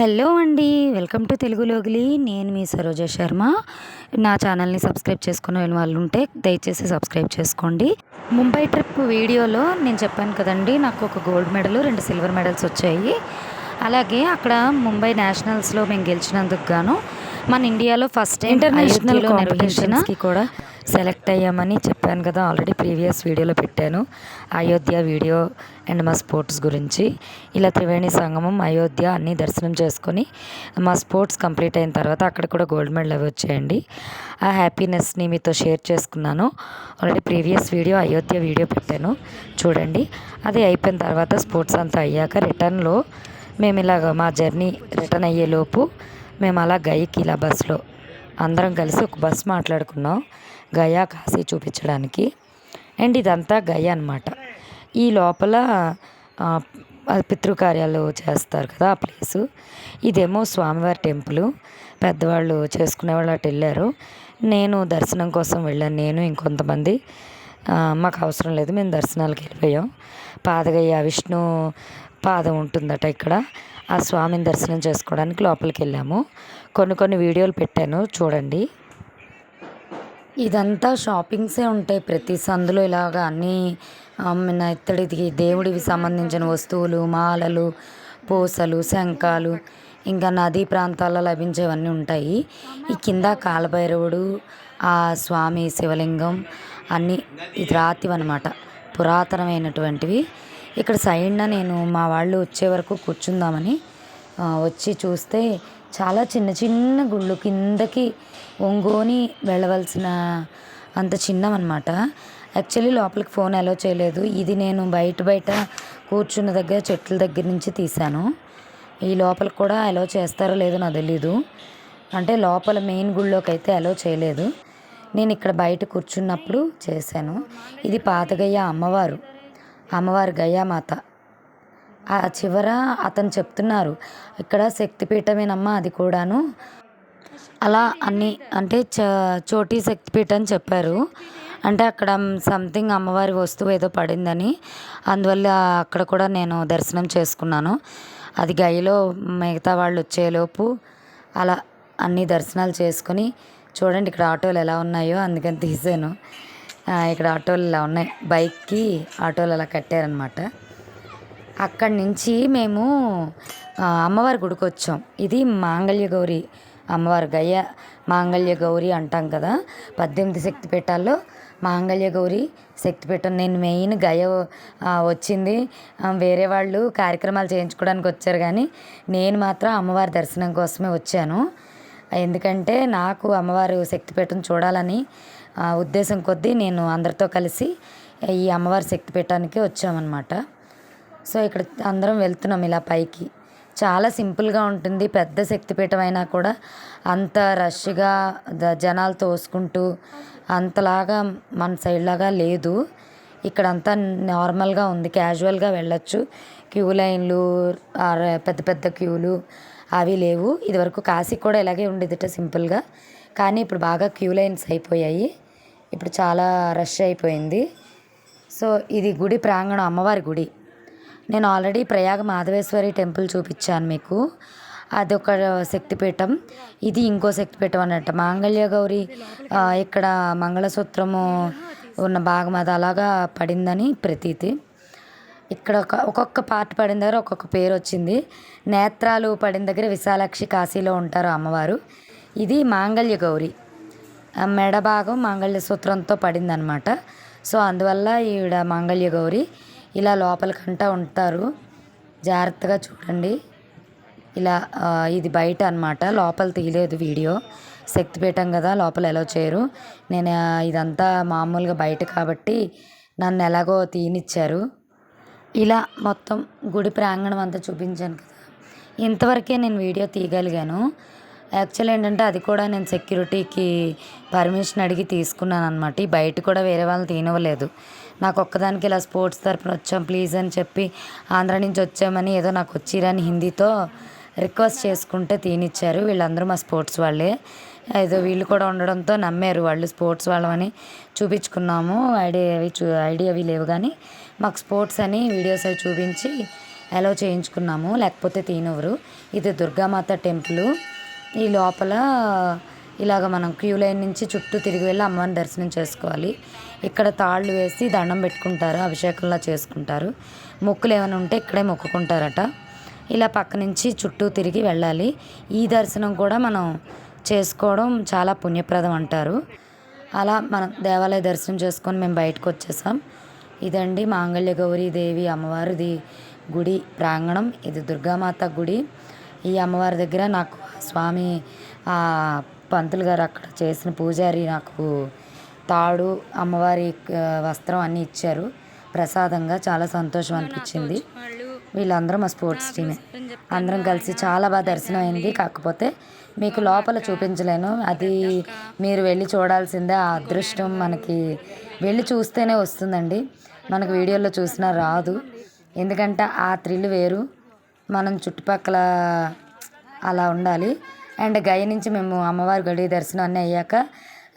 Hello అండి welcome to Telugu లోగిలి. నేను మీ సరోజ శర్మ. నా ఛానల్ని సబ్స్క్రైబ్ చేసుకునే వాళ్ళు ఉంటే దయచేసి సబ్స్క్రైబ్ చేసుకోండి. ముంబై ట్రిప్ వీడియోలో నేను చెప్పాను కదండి నాకు ఒక గోల్డ్ మెడల్ రెండు సిల్వర్ మెడల్స్ వచ్చాయి. అలాగే అక్కడ ముంబై నేషనల్స్లో మేము గెలిచినందుకు గాను మన ఇండియాలో ఫస్ట్ ఇంటర్నేషనల్ కాంపిటీషన్స్కి కూడా. సెలెక్ట్ అయ్యామని చెప్పాను కదా ఆల్రెడీ ప్రీవియస్ వీడియోలో పెట్టాను. అయోధ్య వీడియో అండ్ మా స్పోర్ట్స్ గురించి. ఇలా త్రివేణి సంగమం అయోధ్య అన్నీ దర్శనం చేసుకొని మా స్పోర్ట్స్ కంప్లీట్ అయిన తర్వాత అక్కడ కూడా గోల్డ్ మెడల్ అవి వచ్చాయండి. ఆ హ్యాపీనెస్ని మీతో షేర్ చేసుకున్నాను. Already previous video Ayodhya video పెట్టాను. చూడండి. అది అయిపోయిన తర్వాత స్పోర్ట్స్ అంతా అయ్యాక రిటర్న్లో మేము ఇలాగ మా జర్నీ రిటర్న్ అయ్యేలోపు మేము అలా గైకి ఇలా బస్సులో అందరం కలిసి ఒక బస్ మాట్లాడుకున్నాం. గయా కాశీ చూపించడానికి. అండ్ ఇదంతా గయా అనమాట ఈ లోపల పితృకార్యాలు చేస్తారు కదా ఆ ప్లేసు. ఇదేమో స్వామివారి టెంపుల్. పెద్దవాళ్ళు చేసుకునే వాళ్ళు అటు వెళ్ళారు. నేను దర్శనం కోసం వెళ్ళాను. నేను ఇంకొంతమంది. మాకు అవసరం లేదు. మేము దర్శనాలకు వెళ్ళిపోయాం. పాదగయ్య విష్ణు పాదం ఉంటుందట ఇక్కడ. ఆ స్వామిని దర్శనం చేసుకోవడానికి లోపలికి వెళ్ళాము కొన్ని కొన్ని వీడియోలు పెట్టాను చూడండి. ఇదంతా షాపింగ్సే ఉంటాయి ప్రతి సందులో ఇలాగా అన్నీ మన ఇత్తడికి దేవుడికి సంబంధించిన వస్తువులు మాలలు పూసలు శంఖాలు ఇంకా నదీ ప్రాంతాల్లో లభించేవన్నీ ఉంటాయి. ఈ కింద కాలభైరవుడు ఆ స్వామి శివలింగం అన్నీ ఇది రాతివి అనమాట పురాతనమైనటువంటివి. ఇక్కడ సైడ్న నేను మా వాళ్ళు వచ్చే వరకు కూర్చుందామని వచ్చి చూస్తే చాలా చిన్న చిన్న గుళ్ళు కిందకి ఒంగోని వెళ్ళవలసిన అంత చిన్నవన్నమాట. యాక్చువల్లీ లోపలికి ఫోన్ అలో చేయలేదు. ఇది నేను బయట బయట కూర్చున్న దగ్గర చెట్ల దగ్గర నుంచి తీశాను. ఈ లోపలికి కూడా అలో చేస్తారో లేదో నాకు తెలీదు. అంటే లోపల మెయిన్ గుళ్ళోకి అయితే అలో చేయలేదు. నేను ఇక్కడ బయట కూర్చున్నప్పుడు చేశాను. ఇది పాతగయ్య అమ్మవారు. అమ్మవారి గయామాత. ఆ చివర అతను చెప్తున్నారు ఇక్కడ శక్తిపీఠమేనమ్మా అది కూడాను. అలా అన్ని అంటే చ చోటీ శక్తిపీఠ అని చెప్పారు. అంటే అక్కడ సంథింగ్ అమ్మవారి వస్తువు ఏదో పడిందని అందువల్ల అక్కడ కూడా నేను దర్శనం చేసుకున్నాను. అది గైలో మిగతా వాళ్ళు వచ్చేలోపు అలా అన్ని దర్శనాలు చేసుకొని చూడండి ఇక్కడ ఆటోలు ఎలా ఉన్నాయో అందుకని తీసాను. ఇక్కడ ఆటోలు ఇలా ఉన్నాయి. బైక్కి ఆటోలు అలా కట్టారనమాట అక్కడి నుంచి మేము అమ్మవారి గుడికి వచ్చాం. ఇది మాంగళ్య గౌరి అమ్మవారి గయ్య మాంగళ్య గౌరి అంటాం కదా. పద్దెనిమిది శక్తిపీఠాల్లో మాంగళ్య గౌరి శక్తిపీఠం. నేను మెయిన్ గయ వచ్చింది. వేరే వాళ్ళు కార్యక్రమాలు చేయించుకోవడానికి వచ్చారు కానీ నేను మాత్రం అమ్మవారి దర్శనం కోసమే వచ్చాను. ఎందుకంటే నాకు అమ్మవారు శక్తిపీఠం చూడాలని ఉద్దేశం కొద్దీ నేను అందరితో కలిసి ఈ అమ్మవారి శక్తిపీఠానికి వచ్చామన్నమాట. సో ఇక్కడ అందరం వెళ్తున్నాం ఇలా పైకి. చాలా సింపుల్గా ఉంటుంది. పెద్ద శక్తిపీఠం అయినా కూడా అంత రష్గా జనాలు తోసుకుంటూ అంతలాగా మన సైడ్ లాగా లేదు. ఇక్కడ అంతా నార్మల్గా ఉంది. క్యాజువల్గా వెళ్ళొచ్చు. క్యూ లైన్లు పెద్ద పెద్ద క్యూలు అవి లేవు. ఇదివరకు కాశీ కూడా ఇలాగే ఉండేదిట సింపుల్గా. కానీ ఇప్పుడు బాగా క్యూ లైన్స్ అయిపోయాయి. ఇప్పుడు చాలా రష్ అయిపోయింది. సో ఇది గుడి ప్రాంగణం అమ్మవారి గుడి. నేను ఆల్రెడీ ప్రయాగ మాధవేశ్వరి టెంపుల్ చూపించాను మీకు. అదొక శక్తిపీఠం. ఇది ఇంకో శక్తిపీఠం అన్నట్టు. మాంగళ్య గౌరి ఇక్కడ మంగళసూత్రము ఉన్న భాగం అది అలాగా పడిందని ప్రతీతి. ఇక్కడ ఒక ఒక్కొక్క పార్ట్ పడిన దగ్గర ఒక్కొక్క పేరు వచ్చింది. నేత్రాలు పడిన దగ్గర విశాలాక్షి కాశీలో ఉంటారు అమ్మవారు. ఇది మాంగళ్య గౌరి. మెడ భాగం మాంగళ్య సూత్రంతో పడిందనమాట సో అందువల్ల ఈవిడ మాంగళ్య గౌరి ఇలా లోపలికంటా ఉంటారు. జాగ్రత్తగా చూడండి. ఇలా ఇది బయట అనమాట లోపల తీయలేదు వీడియో. శక్తిపీఠం కదా లోపల ఎలా చేయరు. నేను ఇదంతా మామూలుగా బయట కాబట్టి నన్ను ఎలాగో తీయనిచ్చారు. ఇలా మొత్తం గుడి ప్రాంగణం అంతా చూపించాను కదా. ఇంతవరకే నేను వీడియో తీయగలిగాను. యాక్చువల్ ఏంటంటే అది కూడా నేను సెక్యూరిటీకి పర్మిషన్ అడిగి తీసుకున్నాను అనమాట ఈ బయట కూడా వేరే వాళ్ళని తీనివ్వలేదు. నాకు ఒక్కదానికి ఇలా స్పోర్ట్స్ తరపున వచ్చాం ప్లీజ్ అని చెప్పి ఆంధ్ర నుంచి వచ్చామని ఏదో నాకు వచ్చిరని హిందీతో రిక్వెస్ట్ చేసుకుంటే తీనిచ్చారు. వీళ్ళందరూ మా స్పోర్ట్స్ వాళ్ళే. ఏదో వీళ్ళు కూడా ఉండడంతో నమ్మారు. వాళ్ళు స్పోర్ట్స్ వాళ్ళమని చూపించుకున్నాము. ఐడి అవి చూ ఐడి అవి లేవు కానీ మాకు స్పోర్ట్స్ అని వీడియోస్ అవి చూపించి అలో చేయించుకున్నాము. లేకపోతే తీనవరు ఇది దుర్గామాత టెంపుల్. ఈ లోపల ఇలాగ మనం క్యూ లైన్ నుంచి చుట్టూ తిరిగి వెళ్ళి అమ్మవారిని దర్శనం చేసుకోవాలి. ఇక్కడ తాళ్ళు వేసి దండం పెట్టుకుంటారు అభిషేకంలా చేసుకుంటారు. మొక్కులు ఏమైనా ఉంటే ఇక్కడే మొక్కుకుంటారట. ఇలా పక్క నుంచి చుట్టూ తిరిగి వెళ్ళాలి. ఈ దర్శనం కూడా మనం చేసుకోవడం చాలా పుణ్యప్రదం అంటారు. అలా మనం దేవాలయ దర్శనం చేసుకొని మేము బయటకు వచ్చేసాం. ఇదండి మాంగళ్య గౌరీ దేవి అమ్మవారిది గుడి ప్రాంగణం. ఇది దుర్గామాత గుడి. ఈ అమ్మవారి దగ్గర నాకు స్వామి పంతులు గారు అక్కడ చేసిన పూజారి నాకు తాడు అమ్మవారి వస్త్రం అన్నీ ఇచ్చారు. ప్రసాదంగా చాలా సంతోషం అనిపించింది. వీళ్ళందరూ మా స్పోర్ట్స్ టీమే. అందరం కలిసి చాలా బాగా దర్శనం అయింది కాకపోతే మీకు లోపల చూపించలేను. అది మీరు వెళ్ళి చూడాల్సిందే. ఆ అదృష్టం మనకి వెళ్ళి చూస్తేనే వస్తుందండి. మనకు వీడియోలో చూసినా రాదు. ఎందుకంటే ఆ థ్రిల్ వేరు. మనం చుట్టుపక్కల అలా ఉండాలి. అండ్ గయ నుంచి మేము అమ్మవారి గడి దర్శనాన్ని అయ్యాక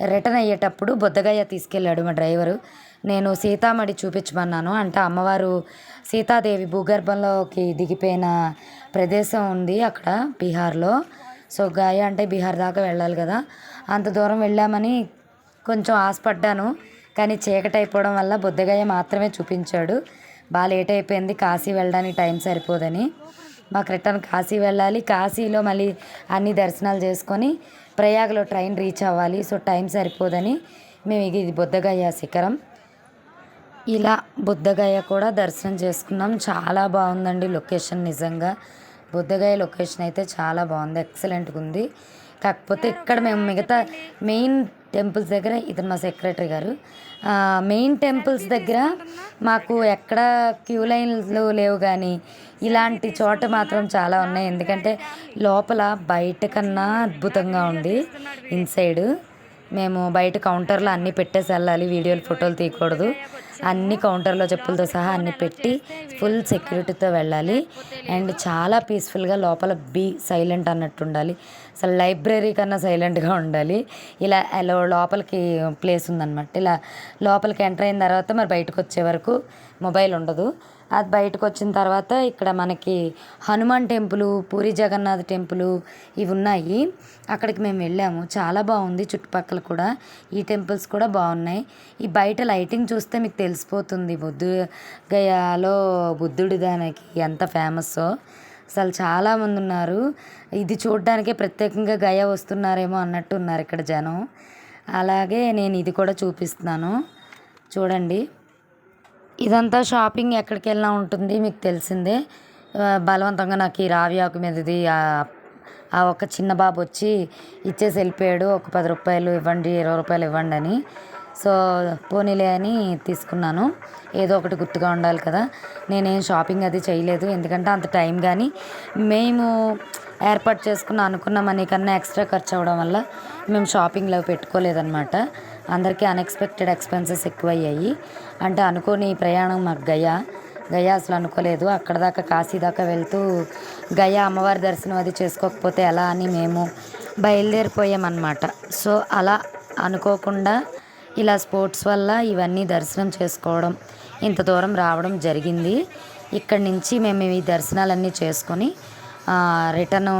రిటర్న్ అయ్యేటప్పుడు బుద్ధగయ్య తీసుకెళ్ళాడు మా డ్రైవరు. నేను సీతామడి చూపించమన్నాను. అంటే అమ్మవారు సీతాదేవి భూగర్భంలోకి దిగిపోయిన ప్రదేశం ఉంది అక్కడ బీహార్లో. సో గాయ అంటే బీహార్ దాకా వెళ్ళాలి కదా. అంత దూరం వెళ్ళామని కొంచెం ఆశపడ్డాను. కానీ చీకటి అయిపోవడం వల్ల బుద్ధగయ్య మాత్రమే చూపించాడు. బాగా లేట్ అయిపోయింది. కాశీ వెళ్ళడానికి టైం సరిపోదని. మాకు రిటర్న్ కాశీ వెళ్ళాలి. కాశీలో మళ్ళీ అన్ని దర్శనాలు చేసుకొని ప్రయాగ్లో ట్రైన్ రీచ్ అవ్వాలి. సో టైం సరిపోదని మేము ఇది బుద్ధగయ్య శిఖరం. ఇలా బుద్ధగయ కూడా దర్శనం చేసుకున్నాం. చాలా బాగుందండి లొకేషన్ నిజంగా. బుద్ధగయ లొకేషన్ అయితే చాలా బాగుంది. ఎక్సలెంట్గా ఉంది. కాకపోతే ఇక్కడ మేము మిగతా మెయిన్ టెంపుల్స్ దగ్గర ఇతను మా సెక్రటరీ గారు. మెయిన్ టెంపుల్స్ దగ్గర మాకు ఎక్కడ క్యూ లైన్లు లేవు కానీ ఇలాంటి చోట మాత్రం చాలా ఉన్నాయి. ఎందుకంటే లోపల బయట కన్నా అద్భుతంగా ఉంది. ఇన్సైడ్ మేము బయట కౌంటర్లో అన్నీ పెట్టేసి వెళ్ళాలి. వీడియోలు ఫోటోలు తీయకూడదు. అన్ని కౌంటర్లో చెప్పులతో సహా అన్ని పెట్టి ఫుల్ సెక్యూరిటీతో వెళ్ళాలి. అండ్ చాలా పీస్ఫుల్గా లోపల బీ సైలెంట్ అన్నట్టు ఉండాలి అసలు లైబ్రరీ కన్నా సైలెంట్గా ఉండాలి. ఇలా ఎలా లోపలికి ప్లేస్ ఉందన్నమాట. ఇలా లోపలికి ఎంటర్ అయిన తర్వాత మరి బయటకు వచ్చే వరకు మొబైల్ ఉండదు. అది బయటకు వచ్చిన తర్వాత ఇక్కడ మనకి హనుమాన్ టెంపుల్ పూరి జగన్నాథ్ టెంపుల్ ఇవి ఉన్నాయి. అక్కడికి మేము వెళ్ళాము. చాలా బాగుంది చుట్టుపక్కల కూడా. ఈ టెంపుల్స్ కూడా బాగున్నాయి. ఈ బయట లైటింగ్ చూస్తే మీకు తెలుసు తెలిసిపోతుంది. బుద్ధు గయాలో బుద్ధుడి దానికి ఎంత ఫేమస్సో. అసలు చాలామంది ఉన్నారు. ఇది చూడడానికే ప్రత్యేకంగా గయా వస్తున్నారేమో అన్నట్టు ఉన్నారు ఇక్కడ జనం. అలాగే నేను ఇది కూడా చూపిస్తున్నాను. చూడండి. ఇదంతా షాపింగ్ ఎక్కడికి వెళ్ళినా ఉంటుంది మీకు తెలిసిందే. బలవంతంగా నాకు ఈ రావి ఆకు మీదది ఆ ఆ ఒక చిన్న బాబు వచ్చి ఇచ్చేసి వెళ్ళిపోయాడు. ఒక పది రూపాయలు ఇవ్వండి ఇరవై రూపాయలు ఇవ్వండి అని. సో పోనీలే అని తీసుకున్నాను. ఏదో ఒకటి గుర్తుగా ఉండాలి కదా. నేనేం షాపింగ్ అది చేయలేదు. ఎందుకంటే అంత టైం కానీ మేము ఏర్పాటు చేసుకున్న అనుకున్నాం అని కన్నా ఎక్స్ట్రా ఖర్చు అవ్వడం వల్ల మేము షాపింగ్లో పెట్టుకోలేదన్నమాట. అందరికీ అన్ఎక్స్పెక్టెడ్ ఎక్స్పెన్సెస్ ఎక్కువయ్యాయి. అంటే అనుకోని ప్రయాణం మాకు గయా. గయా అసలు అనుకోలేదు. అక్కడ దాకా కాశీ దాకా వెళ్తూ గయా అమ్మవారి దర్శనం అది చేసుకోకపోతే ఎలా అని మేము బయలుదేరిపోయామన్నమాట. సో అలా అనుకోకుండా ఇలా స్పోర్ట్స్ వల్ల ఇవన్నీ దర్శనం చేసుకోవడం ఇంత దూరం రావడం జరిగింది. ఇక్కడి నుంచి మేము ఈ దర్శనాలన్నీ చేసుకొని రిటర్న్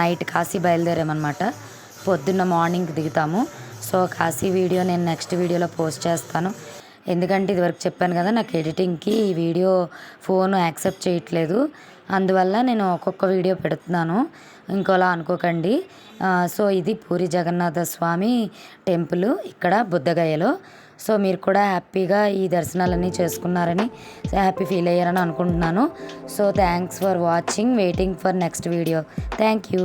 నైట్ కాశీ బయలుదేరామన్నమాట. పొద్దున్న మార్నింగ్ దిగుతాము. సో కాశీ వీడియో నేను నెక్స్ట్ వీడియోలో పోస్ట్ చేస్తాను. ఎందుకంటే ఇదివరకు చెప్పాను కదా నాకు ఎడిటింగ్కి ఈ వీడియో ఫోన్ యాక్సెప్ట్ చేయట్లేదు. అందువల్ల నేను ఒక్కొక్క వీడియో పెడుతున్నాను. ఇంకోలా అనుకోకండి. సో ఇది పూరి జగన్నాథ స్వామి టెంపుల్ ఇక్కడ బుద్ధగయలో. సో మీరు కూడా హ్యాపీగా ఈ దర్శనాలన్నీ చేసుకున్నారని హ్యాపీ ఫీల్ అయ్యారని అనుకుంటున్నాను. So thanks for watching waiting for next video. Thank you.